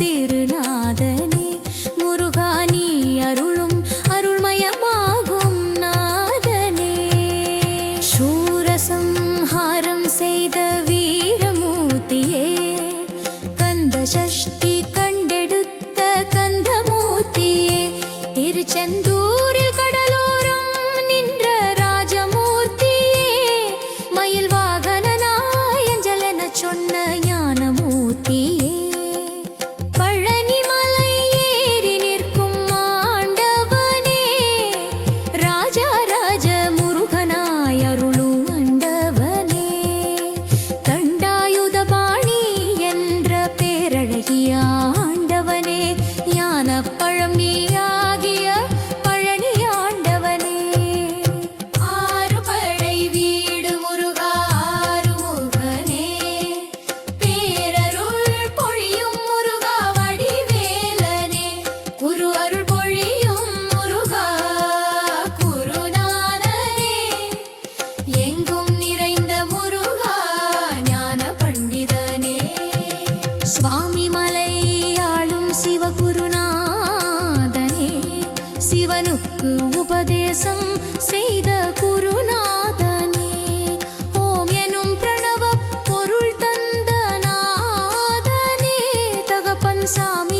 திருநாதனே முருகானி அருளும் அருள்மயமாகும் நாதனே. சூரசம்ஹாரம் செய்த வீரமூர்த்தியே கந்த சஷ்டி கண்டெடுத்த கந்தமூர்த்தியே திருச்செந்தூர் சிவகுருநாதனே சிவனுக்கு உபதேசம் செய்த குருநாதனே. ஓம் எனும் பிரணவ பொருள் தந்த நாதனே தகப்பன் சாமி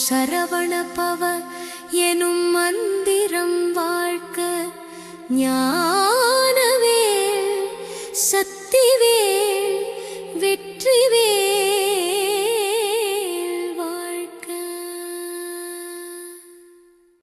சரவணபவ எனும் மந்திரம் வாழ்க்க ஞானவே சக்திவே வெற்றிவே